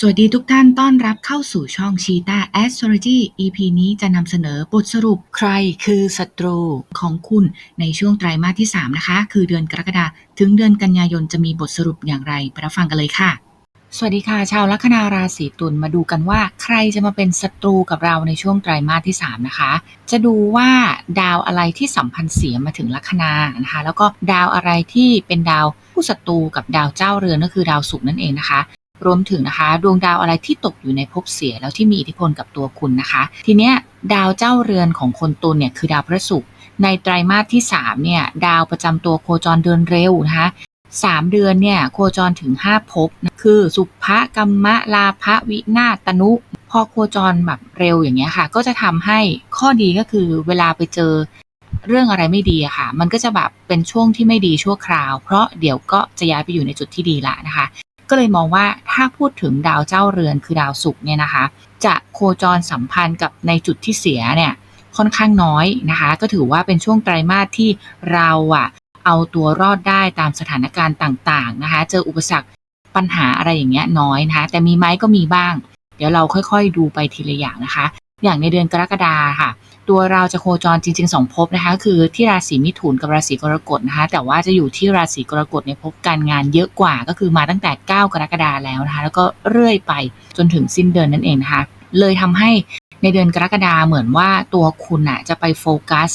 สวัสดีทุกท่านต้อนรับเข้าสู่ช่อง Cheetah Astrology EP นี้จะนำเสนอบทสรุปใครคือศัตรูของคุณในช่วงไตรมาสที่ 3 นะคะ คือเดือนกรกฎาคมถึงเดือนกันยายนจะมีบทสรุปอย่างไรไปรับฟังกันเลยค่ะ สวัสดีค่ะ ชาวลัคนาราศีตุลมาดูกันว่า ใครจะมาเป็นศัตรูกับเราในช่วงไตรมาสที่ 3 นะคะ จะดูว่าดาวอะไรที่สัมพันธ์เสียมาถึงลัคนานะคะ แล้วก็ดาวอะไรที่เป็นดาวผู้ศัตรูกับดาวเจ้าเรือนก็คือดาวศุกร์นั่นเองนะคะ รวมถึงนะคะ ดวงดาวอะไรที่ตกอยู่ในภพเสียแล้วที่มีอิทธิพลกับตัวคุณนะคะ ทีเนี้ยดาวเจ้าเรือนของคนตุลเนี่ยคือดาวพระศุกร์ในไตรมาสที่3เนี่ยดาวประจำตัวโคจรเดินเร็วนะคะสามเดือนเนี่ยโคจรถึง 5ภพนะคือสุภะกัมมะลาภวินาตนุ พอโคจรแบบเร็วอย่างเงี้ยค่ะ ก็จะทำให้ข้อดีก็คือเวลาไปเจอเรื่องอะไรไม่ดีอะค่ะ มันก็จะแบบเป็นช่วงที่ไม่ดีชั่วคราว เพราะเดี๋ยวก็จะย้ายไปอยู่ในจุดที่ดีละนะคะ ก็เลยมองว่าถ้าพูดถึงดาวเจ้าเรือนคือดาวศุกร์เนี่ยนะคะ จะโคจรสัมพันธ์กับในจุดที่เสียเนี่ยค่อนข้างน้อยนะคะ ก็ถือว่าเป็นช่วงไตรมาสที่เราอะเอาตัวรอดได้ตามสถานการณ์ต่างๆนะคะ เจออุปสรรคปัญหาอะไรอย่างเงี้ยน้อยนะคะ แต่มีไหมก็มีบ้าง เดี๋ยวเราค่อยๆดูไปทีละอย่างนะคะ อย่างในเดือนกรกฎาค่ะ ตัวเราจะโคจรจริงๆสองภพนะคะ คือที่ราศีมิถุนกับราศีกรกฎนะคะ แต่ว่าจะอยู่ที่ราศีกรกฎในภพการงานเยอะกว่าก็คือมาตั้งแต่ 9 กรกฎาแล้วนะคะ แล้วก็เรื่อยไปจนถึงสิ้นเดือนนั่นเองนะคะ เลยทำให้ในเดือนกรกฎาเหมือนว่าตัวคุณน่ะจะไปโฟกัส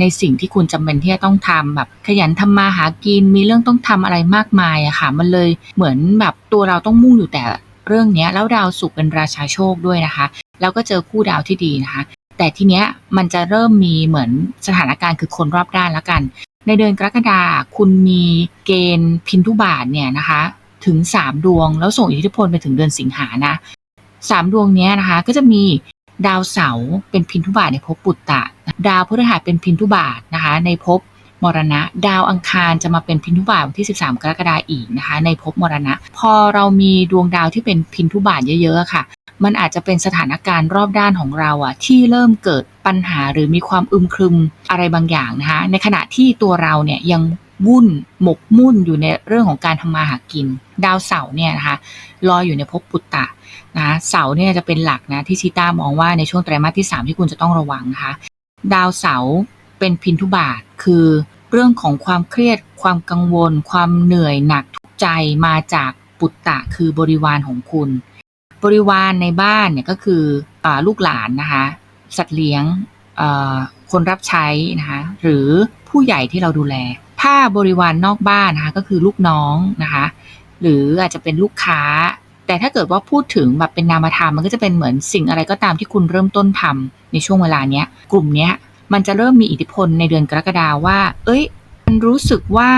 ในสิ่งที่คุณจำเป็นที่จะต้องทำแบบขยันทำมาหากินมีเรื่องต้องทำอะไรมากมายอะค่ะ มันเลยเหมือนแบบตัวเราต้องมุ่งอยู่แต่เรื่องนี้แล้วดาวศุกร์เป็นราชาโชคด้วยนะคะ แล้วก็เจอคู่ดาวที่ดีนะคะ แต่ทีเนี้ยมันจะเริ่มมีเหมือนสถานการณ์คือคนรอบด้านแล้วกัน ในเดือนกรกฎาคุณมีเกณฑ์พินทุบาทเนี่ยนะคะถึง 3 ดวง แล้วส่งอิทธิพลไปถึงเดือนสิงหานะสามดวงเนี้ยนะคะก็จะมีดาวเสาเป็นพินทุบาทในภพปุตตะ ดาวพฤหัสเป็นพินทุบาทนะคะในภพมรณะ ดาวอังคารจะมาเป็นพินทุบาทวันที่ 13 กรกฎาคมอีกนะคะในภพมรณะ พอเรามีดวงดาวที่เป็นพินทุบาทเยอะๆค่ะ มันอาจจะเป็นสถานการณ์รอบด้านของเราอะที่เริ่มเกิดปัญหาหรือมีความอึมครึมอะไรบางอย่างนะคะ ในขณะที่ตัวเราเนี่ยยังวุ่นหมกมุ่นอยู่ในเรื่องของการทำมาหากิน ดาวเสาร์เนี่ยนะคะลอยอยู่ในภพปุตตะนะเสาร์เนี่ยจะเป็นหลักนะที่ชิต้ามองว่าในช่วงไตรมาสที่ 3 ที่คุณจะต้องระวังนะคะ ดาวเสาร์เป็นพินทุบาทคือเรื่องของความเครียด ความกังวล ความเหนื่อยหนักทุกใจมาจากปุตตะคือบริวารของคุณ บริวารในบ้านเนี่ยก็คืออลูกหลานนะคะสัตว์เลี้ยงคนรับใช้นะคะหรือผู้ใหญ่ที่เราดูแล ถ้าบริวารนอกบ้านนะคะก็คือลูกน้องนะคะหรืออาจจะเป็นลูกค้า แต่ถ้าเกิดว่าพูดถึงแบบเป็นนามธรรมมันก็จะเป็นเหมือนสิ่งอะไรก็ตามที่คุณเริ่มต้นทำในช่วงเวลาเนี้ยกลุ่มเนี้ยมันจะเริ่มมีอิทธิพลในเดือนกรกฎาว่า เอ้ยมันรู้สึกว่า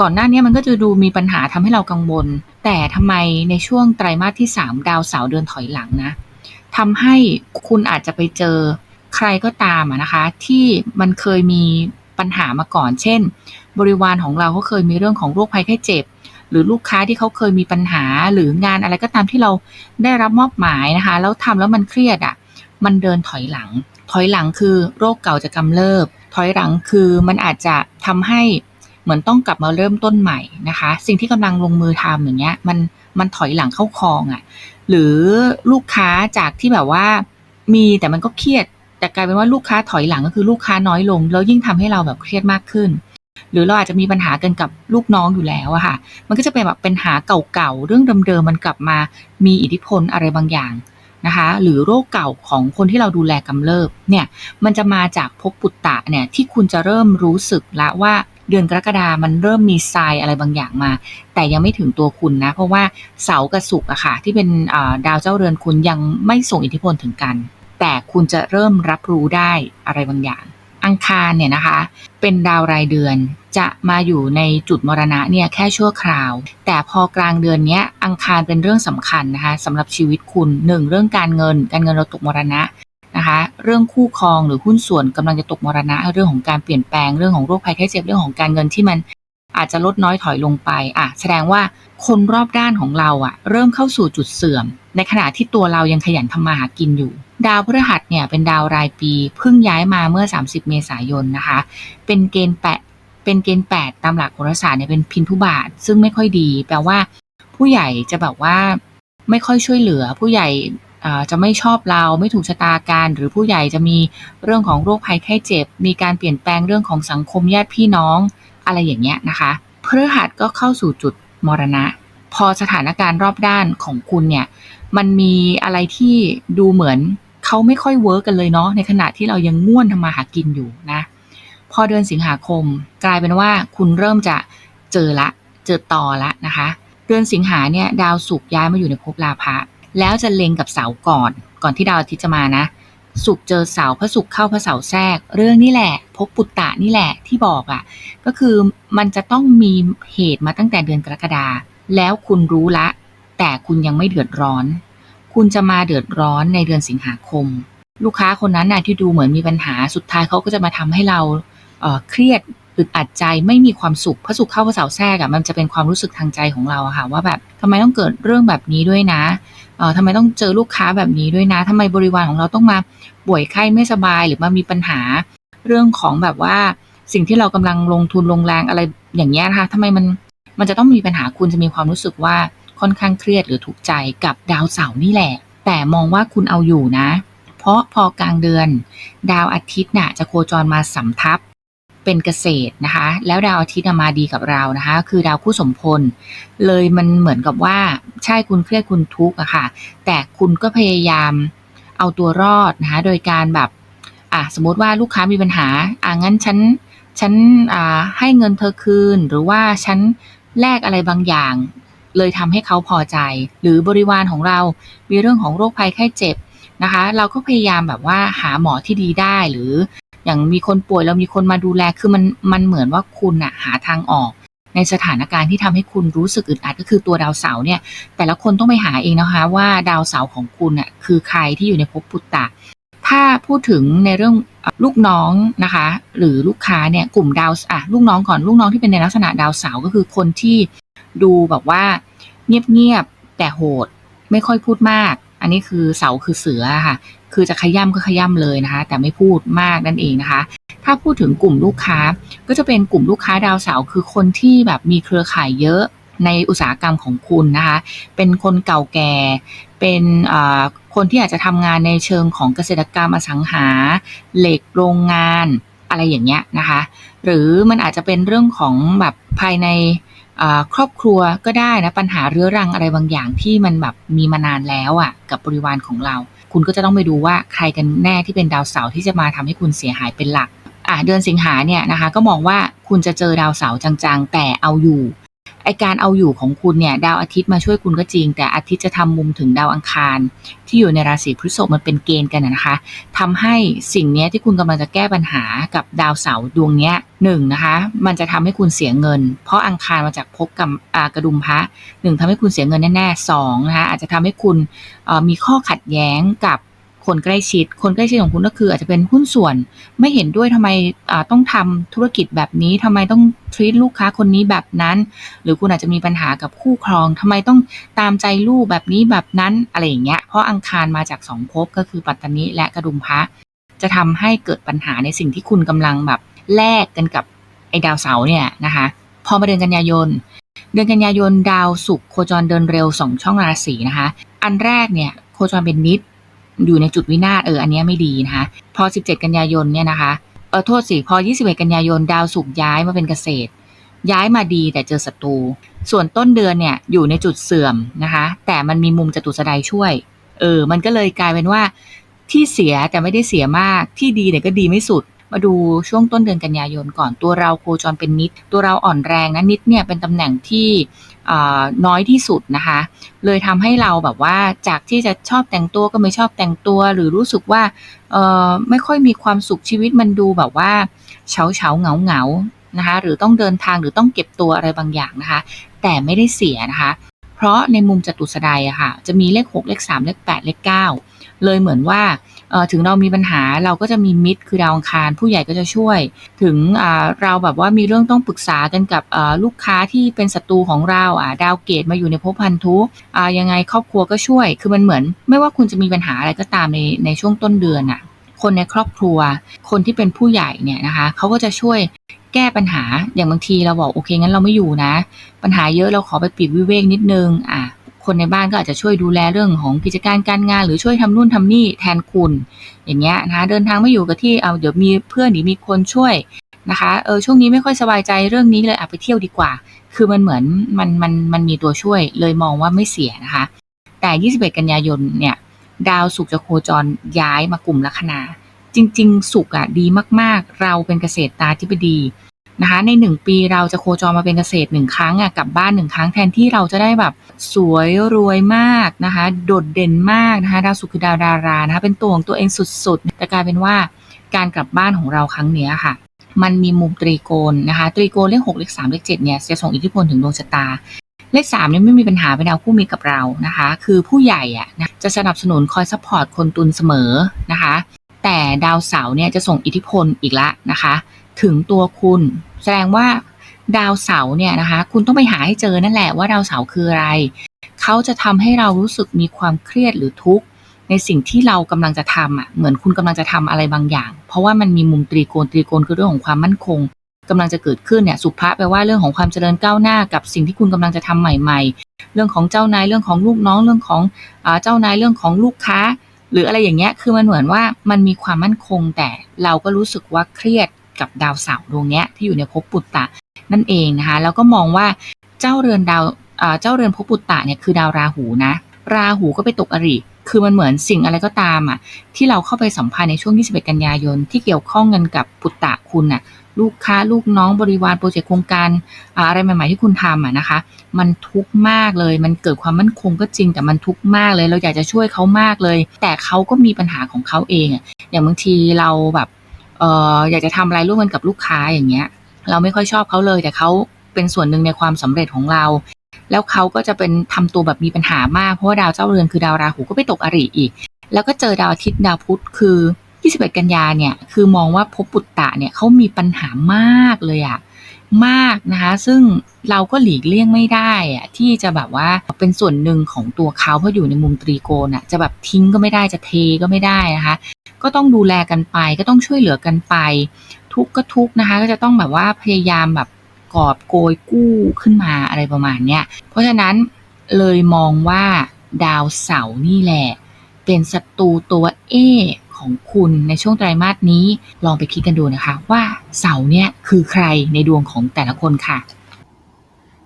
ก่อนหน้านี้มันก็จะดูมีปัญหาทำให้เรากังวล แต่ทำไมในช่วงไตรมาสที่ 3 ดาวเสาร์เดินถอยหลังนะทำให้คุณอาจจะไปเจอใครก็ตามนะคะ ที่มันเคยมีปัญหามาก่อน เช่น บริวารของเราเขาเคยมีเรื่องของโรคภัยแค่เจ็บ หรือลูกค้าที่เขาเคยมีปัญหาหรืองานอะไรก็ตามที่เราได้รับมอบหมายนะคะ แล้วทำแล้วมันเครียดอะ่ะมันเดินถอยหลัง ถอยหลังคือโรคเก่าจะกำเริบ ถอยหลังคือมันอาจจะทำให้ เหมือนต้องกลับมาเริ่มต้นใหม่นะคะ สิ่งที่กำลังลงมือทำอย่างเงี้ยมันมันถอยหลังเข้าคลองอะ่ะหรือลูกค้าจากที่แบบว่ามีแต่มันก็เครียด แต่กลายเป็นว่าลูกค้าถอยหลังก็คือลูกค้าน้อยลง แล้วยิ่งทำให้เราแบบเครียดมากขึ้น หรือเราอาจจะมีปัญหากันกับลูกน้องอยู่แล้วอะค่ะ มันก็จะเป็นแบบเป็นหาเก่าๆเรื่องเดิมๆมันกลับมามีอิทธิพลอะไรบางอย่างนะคะหรือโรคเก่าของคนที่เราดูแลกำเริบเนี่ยมันจะมาจากภพปุตตะเนี่ยที่คุณจะเริ่มรู้สึกละว่า เดือนกรกฎามันเริ่มมีทรายอะไรบางอย่างมา แต่ยังไม่ถึงตัวคุณนะ เพราะว่าเสากับศุกร์อะค่ะ ที่เป็นดาวเจ้าเรือนคุณยังไม่ส่งอิทธิพลถึงกัน แต่คุณจะเริ่มรับรู้ได้อะไรบางอย่าง อังคารเนี่ยนะคะ เป็นดาวรายเดือนจะมาอยู่ในจุดมรณะเนี่ยแค่ชั่วคราว แต่พอกลางเดือนนี้อังคารเป็นเรื่องสำคัญนะคะสำหรับชีวิตคุณหนึ่งเรื่องการเงิน การเงินเราตกมรณะ เรื่องคู่ครองหรือหุ้นส่วนกำลังจะตกมรณะ เรื่องของการเปลี่ยนแปลงเรื่องของโรคภัยไข้เจ็บเรื่องของการเงินที่มันอาจจะลดน้อยถอยลงไปอะแสดงว่าคนรอบด้านของเราอะ เริ่มเข้าสู่จุดเสื่อม ในขณะที่ตัวเรายังขยันทำมาหากินอยู่ ดาวพฤหัสเนี่ยเป็นดาวรายปีเพิ่งย้ายมาเมื่อ 30 เมษายนนะคะ เป็นเกณฑ์แปะเป็นเกณฑ์8ตามหลักโหราศาสตร์เนี่ยเป็นพินทุบาทซึ่งไม่ค่อยดี แปลว่า ผู้ใหญ่จะแบบว่าไม่ค่อยช่วยเหลือ ผู้ใหญ่ จะไม่ชอบเราไม่ถูกชะตากัน หรือผู้ใหญ่จะมีเรื่องของโรคภัยไข้เจ็บ มีการเปลี่ยนแปลงเรื่องของสังคมญาติพี่น้องอะไรอย่างเงี้ยนะคะพฤหัสก็เข้าสู่จุดมรณะ พอสถานการณ์รอบด้านของคุณเนี่ยมันมีอะไรที่ดูเหมือนเขาไม่ค่อยเวิร์กกันเลยเนาะในขณะที่เรายังง่วนทำมาหากินอยู่นะ พอเดือนสิงหาคม กลายเป็นว่าคุณเริ่มจะเจอละ เจอต่อละนะคะ เดือนสิงหาเนี่ยดาวศุกร์ย้ายมาอยู่ในภพลาภะ แล้วจะเล็งกับเสาก่อน ก่อนที่ดาวอาทิตย์จะมานะศุกเจอเสาพระศุกเข้าพระเสาแทรก เรื่องนี้แหละภพปุตตะนี่แหละที่บอกอะ่ะ ก็คือมันจะต้องมีเหตุมาตั้งแต่เดือนกรกฎาแล้วคุณรู้ละ แต่คุณยังไม่เดือดร้อน คุณจะมาเดือดร้อนในเดือนสิงหาคม ลูกค้าคนนั้นน่ะที่ดูเหมือนมีปัญหาสุดท้ายเขาก็จะมาทำให้เราเเครียด อึดอัดใจไม่มีความสุขพระสุขเข้าพระเสาแทรกอะมันจะเป็นความรู้สึกทางใจของเราอะค่ะว่าแบบทำไมต้องเกิดเรื่องแบบนี้ด้วยนะเอ่อทำไมต้องเจอลูกค้าแบบนี้ด้วยนะทำไมบริวารของเราต้องมาป่วยไข้ไม่สบายหรือมามีปัญหา เรื่องของแบบว่าสิ่งที่เรากำลังลงทุนลงแรงอะไรอย่างเงี้ยนะคะทำไมมันมันจะต้องมีปัญหาคุณจะมีความรู้สึกว่าค่อนข้างเครียดหรือทุกข์ใจกับดาวเสาร์นี่แหละ แต่มองว่าคุณเอาอยู่นะ เพราะพอกลางเดือน ดาวอาทิตย์น่ะจะโคจรมาสำทับ เป็นเกษตรนะคะ แล้วดาวอาทิตย์มาดีกับเรานะคะ คือดาวคู่สมพล เลยมันเหมือนกับว่าใช่คุณเครียดคุณทุกข์อะค่ะ แต่คุณก็พยายามเอาตัวรอดนะคะ โดยการแบบอะสมมติว่าลูกค้ามีปัญหาอะงั้นฉันฉันอ่าให้เงินเธอคืน หรือว่าฉันแลกอะไรบางอย่าง เลยทำให้เขาพอใจ หรือบริวารของเรา มีเรื่องของโรคภัยไข้เจ็บนะคะ เราก็พยายามแบบว่าหาหมอที่ดีได้หรือ อย่างมีคนป่วยแล้วมีคนมาดูแลคือมันมันเหมือนว่าคุณอะหาทางออก ในสถานการณ์ที่ทำให้คุณรู้สึกอึดอัดก็คือตัวดาวเสาเนี่ย แต่ละคนต้องไปหาเองนะคะ ว่าดาวเสาของคุณอะคือใครที่อยู่ในภพปุตตะถ้าพูดถึงในเรื่องลูกน้องนะคะ หรือลูกค้าเนี่ยกลุ่มดาวอะลูกน้องก่อนลูกน้องที่เป็นในลักษณะดาวเสาก็คือคนที่ดูแบบว่าเงียบๆแต่โหด ไม่ค่อยพูดมาก อันนี้คือเสาคือเสือค่ะ คือจะขย่ำก็ขย่ำเลยนะคะ แต่ไม่พูดมากนั่นเองนะคะ ถ้าพูดถึงกลุ่มลูกค้าก็จะเป็นกลุ่มลูกค้าดาวเสาร์คือคนที่แบบมีเครือข่ายเยอะในอุตสาหกรรมของคุณนะคะ เป็นคนเก่าแก่ เป็นคนที่อาจจะทำงานในเชิงของเกษตรกรรมอสังหา เหล็กโรงงานอะไรอย่างเงี้ยนะคะ หรือมันอาจจะเป็นเรื่องของแบบภายใน ครอบครัวก็ได้นะปัญหาเรื้อรังอะไรบางอย่างที่มันแบบมีมานานแล้วอะ่ะกับบริวารของเรา คุณก็จะต้องไปดูว่าใครกันแน่ที่เป็นดาวเสาร์ที่จะมาทำให้คุณเสียหายเป็นหลักอะเดือนสิงหาเนี่ยนะคะก็มองว่าคุณจะเจอดาวเสาร์จังๆ แต่เอาอยู่ ไอการเอาอยู่ของคุณเนี่ย ดาวอาทิตย์มาช่วยคุณก็จริง แต่อาทิตย์จะทำมุมถึงดาวอังคาร ที่อยู่ในราศีพฤษภมันเป็นเกณฑ์กันนะคะทำให้สิ่งนี้ที่คุณกำลังจะแก้ปัญหากับดาวเสาร์ดวงเนี้ยหนึ่งนะคะมันจะทำให้คุณเสียเงิน เพราะอังคารมาจากภพกับกระดุมพระหนึ่งทำให้คุณเสียเงินแน่ๆสองนะคะอาจจะทำให้คุณมีข้อขัดแย้งกับ คนใกล้ชิด คนใกล้ชิดของคุณก็คืออาจจะเป็นหุ้นส่วน ไม่เห็นด้วยทำไมต้องทำธุรกิจแบบนี้ทำไมต้องทรีตลูกค้าคนนี้แบบนั้น หรือคุณอาจจะมีปัญหากับคู่ครองทำไมต้องตามใจลูกแบบนี้แบบนั้นอะไรอย่างเงี้ย เพราะอังคารมาจากสองภพก็คือปัตตานีและกระดุมพระจะทำให้เกิดปัญหาในสิ่งที่คุณกำลังแบบแลกกันกับไอ้ดาวเสาร์เนี่ยนะคะ พอมาเดือนกันยายน เดือนกันยายนดาวศุกร์โคจรเดินเร็วสองช่องราศีนะคะ อันแรกเนี่ยโคจรเป็นนิด อยู่ในจุดวินาศเอออันนี้ไม่ดีนะคะพอ 17 กันยายนเนี่ยนะคะเออโทษสิพอ 21 กันยายนดาวศุกร์ย้ายมาเป็นเกษตร ย้ายมาดีแต่เจอศัตรู ส่วนต้นเดือนเนี่ยอยู่ในจุดเสื่อมนะคะ แต่มันมีมุมจตุสดายช่วยเออมันก็เลยกลายเป็นว่าที่เสียแต่ไม่ได้เสียมากที่ดีเนี่ยก็ดีไม่สุดมาดูช่วงต้นเดือนกันยายนก่อนตัวเราโคจรเป็นนิด ตัวเราอ่อนแรงนะนิดเนี่ยเป็นตำแหน่งที่ น้อยที่สุดนะคะ เลยทำให้เราแบบว่าจากที่จะชอบแต่งตัวก็ไม่ชอบแต่งตัว หรือรู้สึกว่าไม่ค่อยมีความสุขชีวิตมันดูแบบว่าเฉาเฉาเหงาเหงานะคะหรือต้องเดินทางหรือต้องเก็บตัวอะไรบางอย่างนะคะ แต่ไม่ได้เสียนะคะ เพราะในมุมจตุสดายอะค่ะ จะมีเลข 6 เลข 3 เลข 8 เลข 9 เลยเหมือนว่าถึงเรามีปัญหาเราก็จะมีมิตรคือดาวอังคาร ผู้ใหญ่ก็จะช่วย ถึงเราแบบว่ามีเรื่องต้องปรึกษากันกับลูกค้าที่เป็นศัตรูของเราดาวเกตมาอยู่ในภพพันธุยังไงครอบครัวก็ช่วย คือมันเหมือน ไม่ว่าคุณจะมีปัญหาอะไรก็ตามในในช่วงต้นเดือนอะคนในครอบครัว คนที่เป็นผู้ใหญ่เนี่ยนะคะเขาก็จะช่วย แก้ปัญหาอย่างบางทีเราบอกโอเคงั้นเราไม่อยู่นะ ปัญหาเยอะเราขอไปปีกวิเวกนิดนึงอะคนในบ้านก็อาจจะช่วยดูแลเรื่องของกิจการการงาน หรือช่วยทำนู่นทำนี่แทนคุณ อย่างเงี้ยนะคะเดินทางไม่อยู่กับที่เอาเดี๋ยวมีเพื่อนหรือมีคนช่วยนะคะเออช่วงนี้ไม่ค่อยสบายใจเรื่องนี้เลยอะไปเที่ยวดีกว่า คือมันเหมือนมันมันมันมีตัวช่วยเลยมองว่าไม่เสียนะคะ แต่ 21 กันยายนเนี่ยดาวศุกร์จะโคจรย้ายมากลุ่มลัคนา จริงๆศุกร์อะดีมากๆ เราเป็นเกษตรตาธิบดีนะคะในหนึ่งปีเราจะโคจรมาเป็นเกษตรหนึ่งครั้งอะกลับบ้านหนึ่งครั้งแทนที่เราจะได้แบบสวยรวยมากนะคะโดดเด่นมากนะคะดาวศุกคือดาวดารานะคะเป็นตัวของตัวเองสุดๆ แต่กลายเป็นว่าการกลับบ้านของเราครั้งเนี้ยค่ะ มันมีมุมตรีโกณนะคะตรีโกณเลขหกเลขสามเลขเจ็ดเนี่ยจะส่งอิทธิพลถึงดวงชะตา เลขสามเนี่ยไม่มีปัญหาเป็นดาวคู่มีกับเรานะคะ คือผู้ใหญ่อะนะจะสนับสนุนคอยซัพพอร์ตคนตุนเสมอนะคะ แต่ดาวเสาร์เนี่ยจะส่งอิทธิพลอีกละนะคะ ถึงตัวคุณ แสดงว่าดาวเสาร์เนี่ยนะคะ คุณต้องไปหาให้เจอนั่นแหละว่าดาวเสาร์คืออะไร เขาจะทำให้เรารู้สึกมีความเครียดหรือทุกข์ในสิ่งที่เรากำลังจะทำอะเหมือนคุณกำลังจะทำอะไรบางอย่าง เพราะว่ามันมีมุมตรีโกณตรีโกณคือเรื่องของความมั่นคงกำลังจะเกิดขึ้นเนี่ยสุภะแปลว่าเรื่องของความเจริญก้าวหน้ากับสิ่งที่คุณกำลังจะทำใหม่ ๆ เรื่องของเจ้านายเรื่องของลูกน้องเรื่องของอเจ้านายเรื่องของลูกค้า หรืออะไรอย่างเงี้ยคือมันเหมือนว่ามันมีความมั่นคงแต่เราก็รู้สึกว่าเครียดกับดาวเสาร์ดวงเนี้ยที่อยู่ในภพปุตตะนั่นเองนะคะแล้วก็มองว่าเจ้าเรือนดาวเจ้าเรือนภพปุตตะเนี่ยคือดาวราหูนะ ราหูก็ไปตกอริ คือมันเหมือนสิ่งอะไรก็ตามอะ ที่เราเข้าไปสัมพันธ์ในช่วง 21 กันยายน ที่เกี่ยวข้องกันกับปุตตะคุณน่ะ ลูกค้าลูกน้องบริวารโปรเจกต์โครงการอะไรใหม่ ๆ ที่คุณทำอะนะคะ มันทุกข์มากเลย มันเกิดความมั่นคงก็จริงแต่มันทุกข์มากเลย เราอยากจะช่วยเขามากเลย แต่เขาก็มีปัญหาของเขาเองอะอย่างบางทีเราแบบเอออยากจะทำอะไรร่วมกันกับลูกค้าอย่างเงี้ย เราไม่ค่อยชอบเขาเลยแต่เขาเป็นส่วนหนึ่งในความสำเร็จของเรา แล้วเขาก็จะเป็นทำตัวแบบมีปัญหามาก เพราะว่าดาวเจ้าเรือนคือดาวราหูก็ไปตกอริอีก แล้วก็เจอดาวอาทิตย์ดาวพุธคือ21กันยาเนี่ยคือมองว่าภพปุตตะเนี่ยเขามีปัญหามากเลยอะมากนะคะ ซึ่งเราก็หลีกเลี่ยงไม่ได้อะที่จะแบบว่าเป็นส่วนหนึ่งของตัวเขาเพราะอยู่ในมุมตรีโกณอะจะแบบทิ้งก็ไม่ได้จะเทก็ไม่ได้นะคะ ก็ต้องดูแลกันไป ก็ต้องช่วยเหลือกันไป ทุกก็ทุกนะคะ ก็จะต้องแบบว่าพยายามแบบ กอบโกยกู้ขึ้นมาอะไรประมาณเนี้ย เพราะฉะนั้นเลยมองว่าดาวเสาร์นี่แหละ เป็นศัตรูตัวเอของคุณในช่วงไตรมาสนี้ลองไปคิดกันดูนะคะว่าเสาร์เนี่ยคือใครในดวงของแต่ละคนค่ะ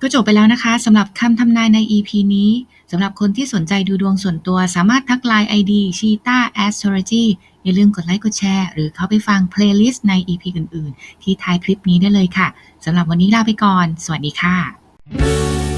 ก็จบไปแล้วนะคะสำหรับคำทำนายใน EP นี้สำหรับคนที่สนใจดูดวงส่วนตัวสามารถทักไลน์ ID cheeta Astrology อย่าลืมกดไลค์กดแชร์ หรือเข้าไปฟังเพลย์ลิสต์ใน EP อื่น ๆ ที่ท้ายคลิปนี้ได้เลยค่ะสำหรับวันนี้ลาไปก่อน สวัสดีค่ะ